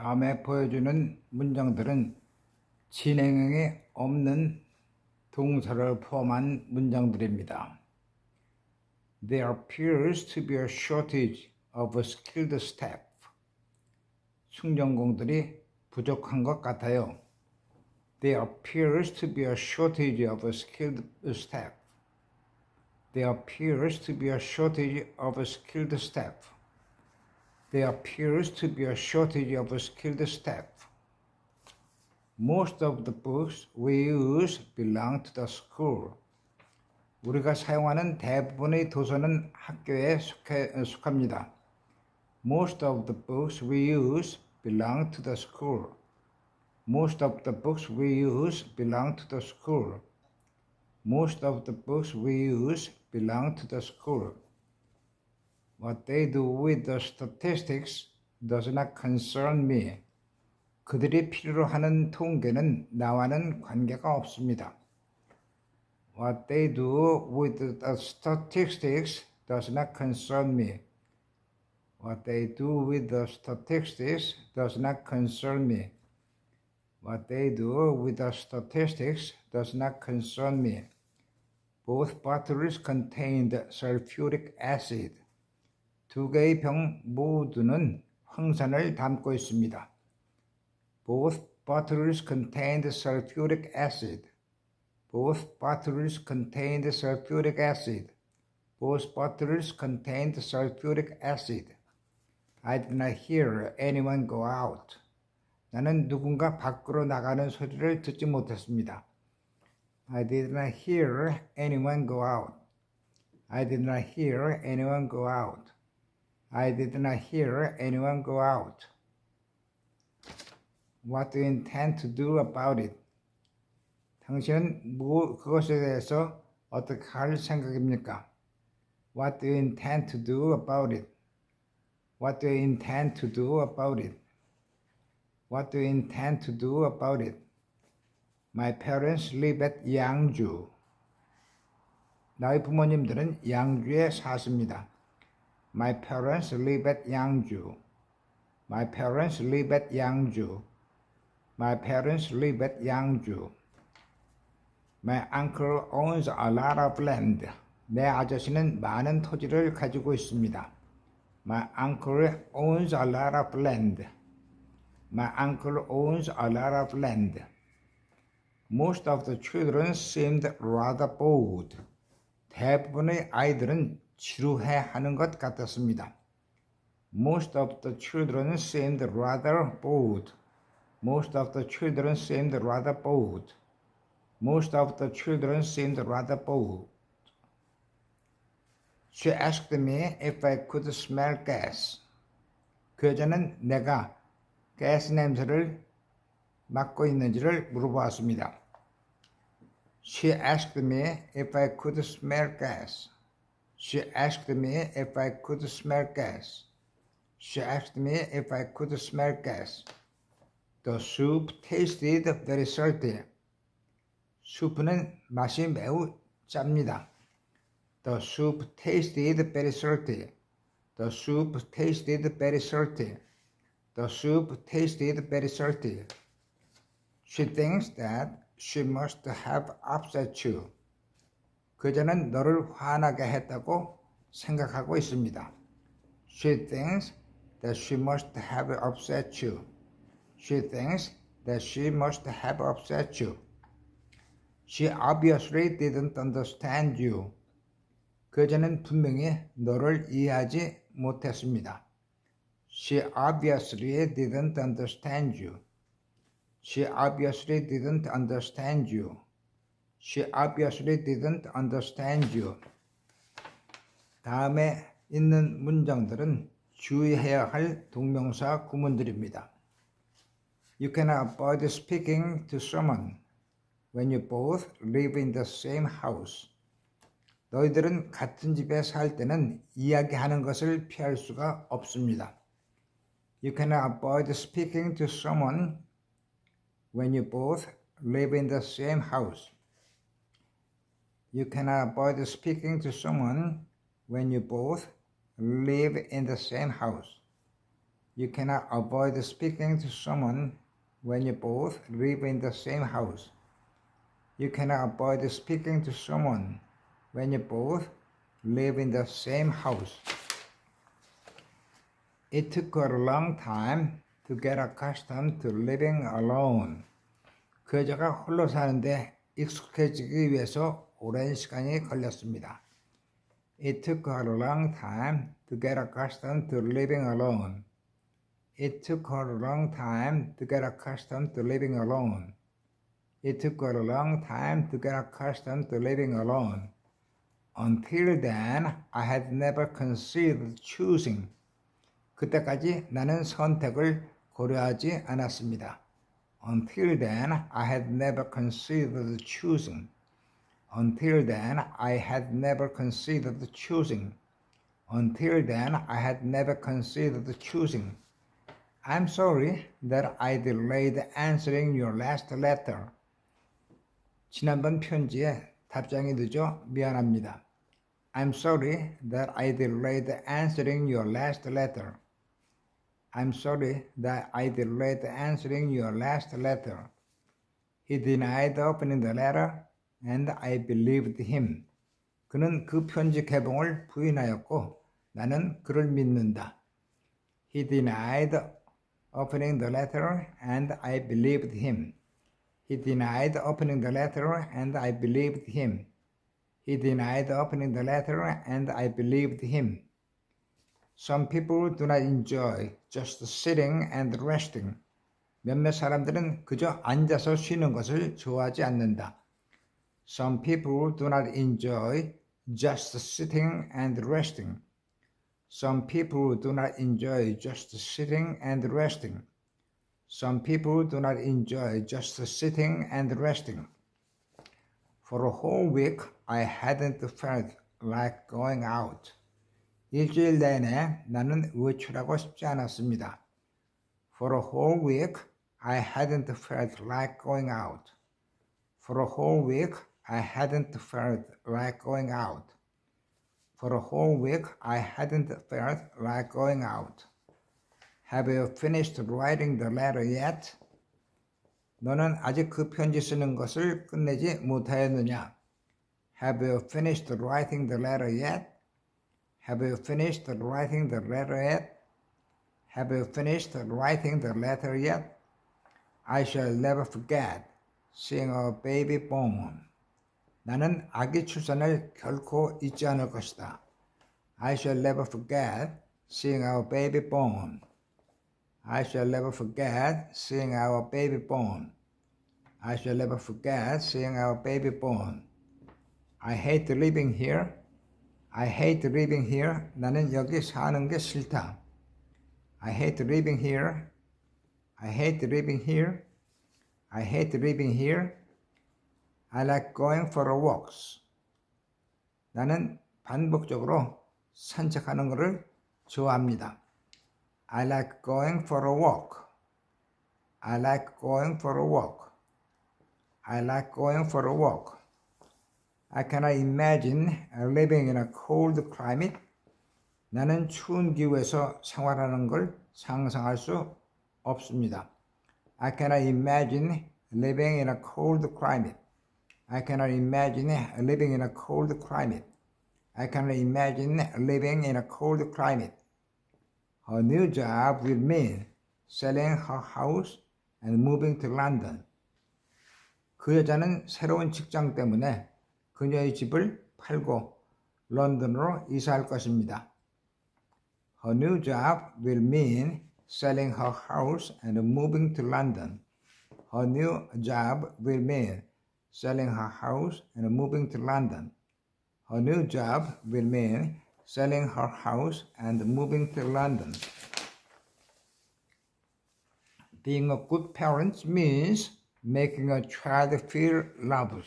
다음에 보여주는 문장들은 진행형이 없는 동사를 포함한 문장들입니다. There appears to be a shortage of skilled staff. 승전공들이 부족한 것 같아요. There appears to be a shortage of skilled staff. There appears to be a shortage of skilled staff. There appears to be a shortage of skilled staff. Most of the books we use belong to the school. 우리가 사용하는 대부분의 도서는 학교에 속해, 속합니다. Most of the books we use belong to the school. Most of the books we use belong to the school. Most of the books we use belong to the school. What they do with the statistics does not concern me. 그들이 필요로 하는 통계는 나와는 관계가 없습니다. What they do with the statistics does not concern me. What they do with the statistics does not concern me. What they do with the statistics does not concern me. Both bottles contained sulfuric acid. 두 개의 병 모두는 황산을 담고 있습니다. Both bottles contained sulfuric acid. Both bottles contained sulfuric acid. Both bottles contained sulfuric acid. I did not hear anyone go out. 나는 누군가 밖으로 나가는 소리를 듣지 못했습니다. I did not hear anyone go out. I did not hear anyone go out. I did not hear anyone go out. What do you intend to do about it? 당신은 뭐 그것에 대해서 어떻게 할 생각입니까? What do you intend to do about it? What do you intend to do about it? What do you intend to do about it? My parents live at 양주. 나의 부모님들은 양주에 사십니다. My parents live at 양주. My parents live at 양주. My parents live at 양주. My uncle owns a lot of land. 내 아저씨는 많은 토지를 가지고 있습니다. My uncle owns a lot of land. My uncle owns a lot of land. Most of the children seemed rather bored. 대부분의 아이들은 지루해 하는 것 같았습니다. Most of the children seemed rather bored. Most of the children seemed rather bored. Most of the children seemed rather bored. She asked me if I could smell gas. 그 여자는 내가 가스 냄새를 맡고 있는지를 물어보았습니다. She asked me if I could smell gas. She asked me if I could smell gas. She asked me if I could smell gas. The soup tasted very salty. 수프는 맛이 매우 짭니다. The soup tasted very salty. The soup tasted very salty. The soup tasted very salty. She thinks that she must have upset you. 그자는 너를 화나게 했다고 생각하고 있습니다. She thinks that she must have upset you. She thinks that she must have upset you. She obviously didn't understand you. 그자는 분명히 너를 이해하지 못했습니다. She obviously didn't understand you. She obviously didn't understand you. She obviously didn't understand you. 다음에 있는 문장들은 주의해야 할 동명사 구문들입니다. You can avoid speaking to someone when you both live in the same house. 너희들은 같은 집에 살 때는 이야기하는 것을 피할 수가 없습니다. You can avoid speaking to someone when you both live in the same house. You can avoid speaking to someone when you both live in the same house. You cannot avoid speaking to someone when you both live in the same house. You cannot avoid speaking to someone when you both live in the same house. It took her a long time to get accustomed to living alone. 그 여자가 홀로 사는데 익숙해지기 위해서 오랜 시간이 걸렸습니다. It took her a long time to get accustomed to living alone. It took her a long time to get accustomed to living alone. It took her a long time to get accustomed to living alone. Until then, I had never considered choosing. 그때까지 나는 선택을 고려하지 않았습니다. Until then, I had never considered choosing. Until then, I had never considered choosing. Until then, I had never considered choosing. I'm sorry that I delayed answering your last letter. 지난번 편지에 답장이 늦어 미안합니다. I'm sorry that I delayed answering your last letter. I'm sorry that I delayed answering your last letter. He denied opening the letter and I believed him. 그는 그 편지 개봉을 부인하였고 나는 그를 믿는다. He denied opening the letter and I believed him. He denied opening the letter and I believed him. He denied opening the letter and I believed him. Some people do not enjoy just sitting and resting. 몇몇 사람들은 그저 앉아서 쉬는 것을 좋아하지 않는다. Some people do not enjoy just sitting and resting. Some people do not enjoy just sitting and resting. Some people do not enjoy just sitting and resting. For a whole week, I hadn't felt like going out. 일주일 내내 나는 외출하고 싶지 않았습니다. For a whole week, I hadn't felt like going out. For a whole week, I hadn't felt like going out. For a whole week, I hadn't felt like going out. Have you finished writing the letter yet? 너는 아직 그 편지 쓰는 것을 끝내지 못하였느냐? Have you finished writing the letter yet? Have you finished writing the letter yet? Have you finished writing the letter yet? I shall never forget seeing our baby born. 나는 아기 출산을 결코 잊지 않을 것이다. I shall never forget seeing our baby born. I shall never forget seeing our baby born. I shall never forget seeing our baby born. I hate living here. I hate living here. 나는 여기 사는 게 싫다. I hate living here. I hate living here. I hate living here. I like going for walks. 나는 반복적으로 산책하는 것을 좋아합니다. I like going for a walk. I like going for a walk. I like going for a walk. I cannot imagine living in a cold climate. 나는 추운 기후에서 생활하는 걸 상상할 수 없습니다. I cannot imagine living in a cold climate. I cannot imagine living in a cold climate. I cannot imagine living in a cold climate. Her new job will mean selling her house and moving to London. 그 여자는 새로운 직장 때문에 그녀의 집을 팔고 런던으로 이사할 것입니다. Her new job will mean selling her house and moving to London. Her new job will mean selling her house and moving to London. Her new job will mean selling her house and moving to London. Being a good parent means making a child feel loved.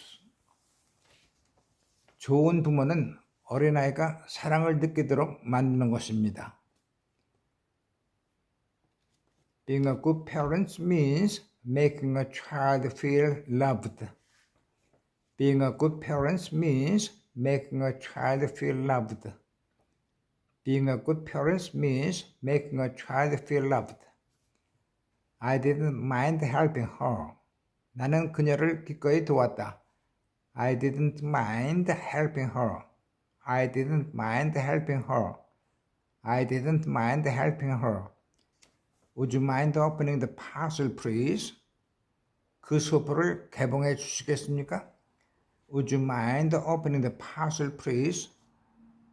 좋은 부모는 어린아이가 사랑을 느끼도록 만드는 것입니다. Being a good parent means making a child feel loved. Being a good parent means making a child feel loved. Being a good parent means making a child feel loved. I didn't mind helping her. 나는 그녀를 기꺼이 도왔다. I didn't mind helping her. I didn't mind helping her. I didn't mind helping her. Would you mind opening the parcel, please? 그 소포를 개봉해 주시겠습니까? Would you mind opening the parcel, please?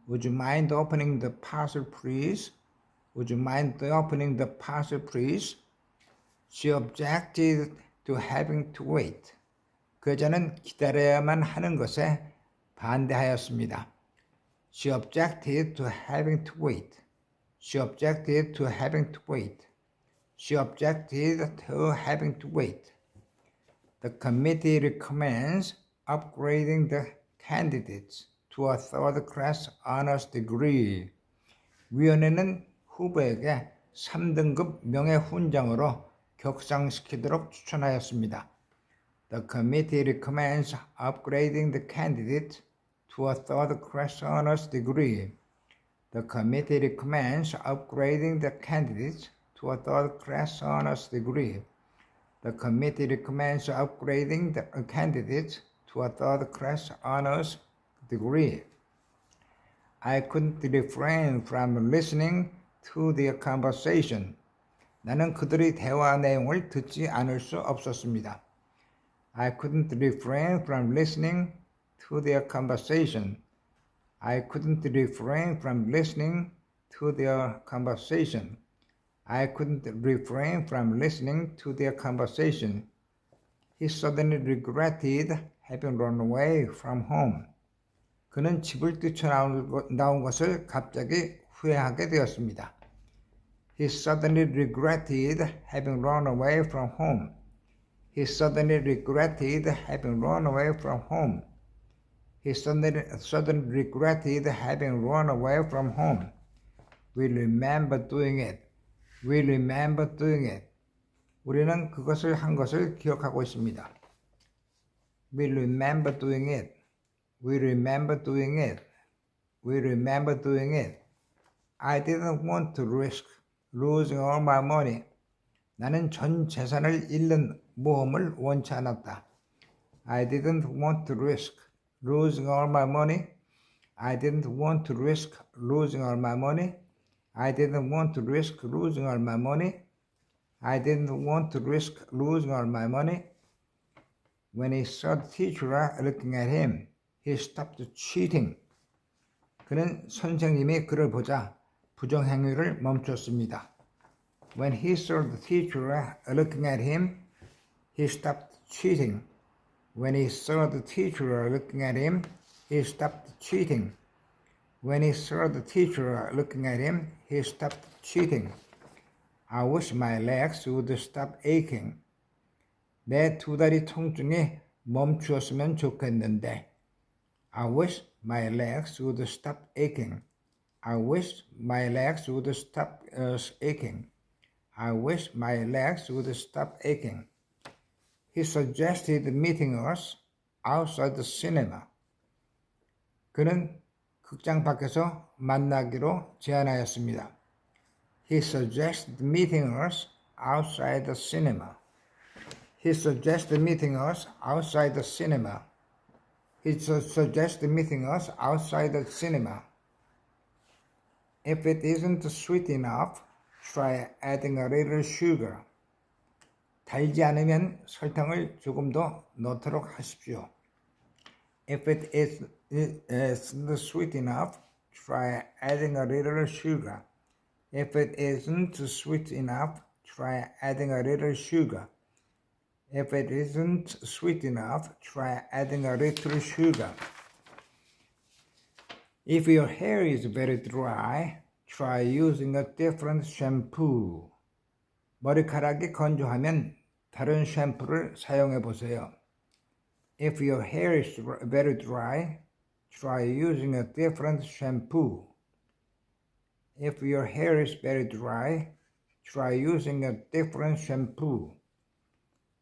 Would you mind opening the parcel, please? Would you mind opening the parcel, please? She objected to having to wait. 그 여자는 기다려야만 하는 것에 반대하였습니다. She objected to having to wait. She objected to having to wait. She objected to having to wait. The committee recommends upgrading the candidates to a third class honors degree. 위원회는 후보에게 3등급 명예훈장으로 격상시키도록 추천하였습니다. The committee recommends upgrading the candidate to a third class honors degree. The committee recommends upgrading the candidates to a third class honors degree. The committee recommends upgrading the candidates to a third class honors degree. I couldn't refrain from listening to their conversation. 나는 그들의 대화 내용을 듣지 않을 수 없었습니다. I couldn't refrain from listening to their conversation. I couldn't refrain from listening to their conversation. I couldn't refrain from listening to their conversation. He suddenly regretted having run away from home. 그는 집을 뛰쳐나온 것을 갑자기 후회하게 되었습니다. He suddenly regretted having run away from home. He suddenly regretted having run away from home. He suddenly, suddenly regretted having run away from home. We remember doing it. We remember doing it. 우리는 그것을 한 것을 기억하고 있습니다. We remember doing it. We remember doing it. We remember doing it. I didn't want to risk losing all my money. 나는 전 재산을 잃는 모험을 원치 않았다. I didn't want to risk losing all my money. I didn't want to risk losing all my money. I didn't want to risk losing all my money. I didn't want to risk losing all my money. When he saw the teacher looking at him, he stopped cheating. 그는 선생님이 그를 보자 부정행위를 멈췄습니다. When he saw the teacher looking at him, he stopped cheating. When he saw the teacher looking at him, he stopped cheating. When he saw the teacher looking at him, he stopped cheating. I wish my legs would stop aching. 내 두 다리 통증이 멈추었으면 좋겠는데. I wish my legs would stop aching. I wish my legs would stop uh, aching. I wish my legs would stop aching. He suggested meeting us outside the cinema. 그는 극장 밖에서 만나기로 제안하였습니다. He suggested meeting us outside the cinema. He suggested meeting us outside the cinema. He suggested meeting us outside the cinema. If it isn't sweet enough, try adding a little sugar. 달지 않으면 설탕을 조금 더 넣도록 하십시오. If it is, isn't sweet enough, try adding a little sugar. If it isn't sweet enough, try adding a little sugar. If it isn't sweet enough, try adding a little sugar. If your hair is very dry, try using a different shampoo. 머리카락이 건조하면 다른 샴푸를 사용해 보세요. If your hair is very dry, try using a different shampoo. If your hair is very dry, try using a different shampoo.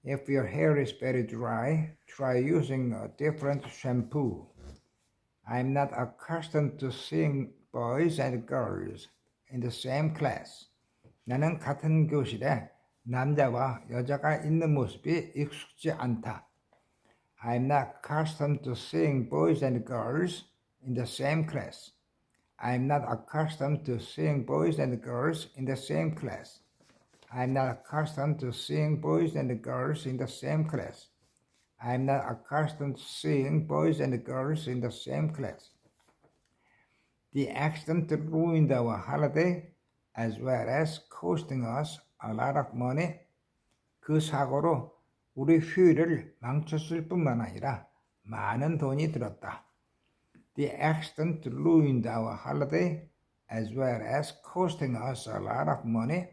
If your hair is very dry, try using a different shampoo. I'm not accustomed to seeing boys and girls in the same class. 나는 같은 교실에 남자와 여자가 있는 모습이 익숙지 않다. I'm not accustomed to seeing boys and girls in the same class. I'm not accustomed to seeing boys and girls in the same class. I'm not accustomed to seeing boys and girls in the same class. I'm not accustomed to seeing boys and girls in the same class. The accident ruined our holiday as well as costing us a lot of money. 그 사고로 우리 휴일을 망쳤을 뿐만 아니라 많은 돈이 들었다. The accident ruined our holiday as well as costing us a lot of money.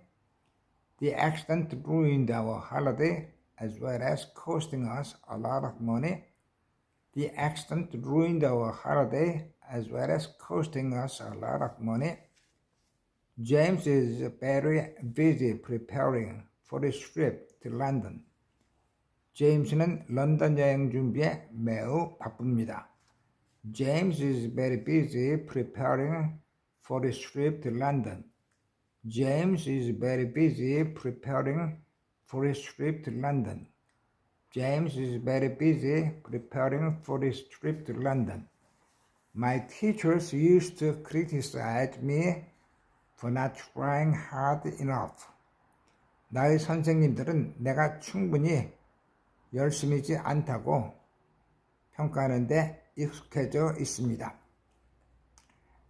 The accident ruined our holiday as well as costing us a lot of money. The accident ruined our holiday as well as costing us a lot of money. James is very busy preparing for his trip to London. 제임스는 런던 여행 준비에 매우 바쁩니다. James is very busy preparing for his trip to London. James is very busy preparing for his trip to London. James is very busy preparing for his trip to London. My teachers used to criticize me for not trying hard enough. 나의 선생님들은 내가 충분히 열심히지 않다고 평가하는데 익숙해져 있습니다.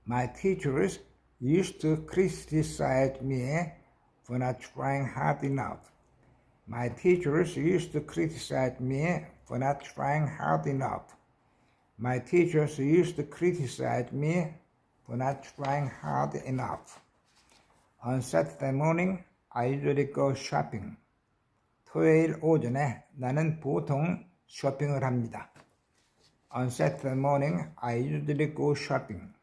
My teachers used to criticize me for not trying hard enough. My teachers used to criticize me for not trying hard enough. My teachers used to criticize me for not trying hard enough. On Saturday morning, I usually go shopping. 토요일 오전에 나는 보통 쇼핑을 합니다. On Saturday morning, I usually go shopping.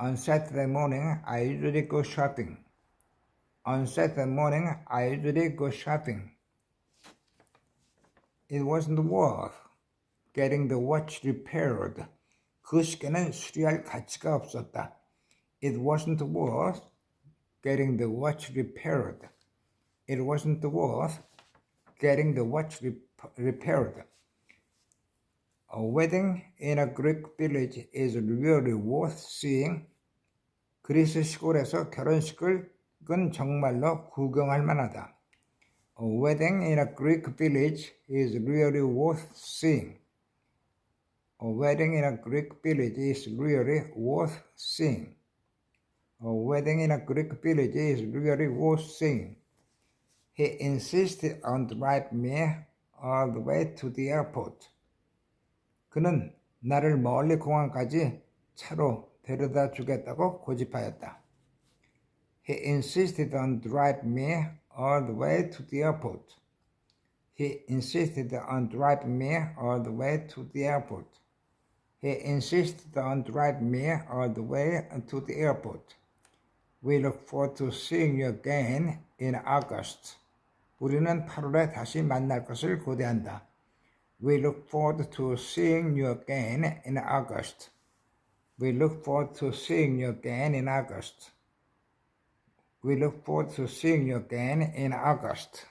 On Saturday morning, I usually go shopping. On Saturday morning, I usually go shopping. It wasn't worth getting the watch repaired. 그 시계는 수리할 가치가 없었다. It wasn't worth getting the watch repaired. It wasn't worth getting the watch rep- repaired. A wedding in a Greek village is really worth seeing. 그리스 시골에서 결혼식은 정말로 구경할 만하다. A wedding in a Greek village is really worth seeing. A wedding in a Greek village is really worth seeing. A wedding in a Greek village is really worth seeing. He insisted on driving me all the way to the airport. 그는 나를 멀리 공항까지 차로 데려다 주겠다고 고집하였다. He insisted on driving me all the way to the airport. He insisted on driving me all the way to the airport. He insisted on driving me all the way to the airport. We look forward to seeing you again in August. 우리는 8월에 다시 만날 것을 고대한다. We look forward to seeing you again in August. We look forward to seeing you again in August. We look forward to seeing you again in August.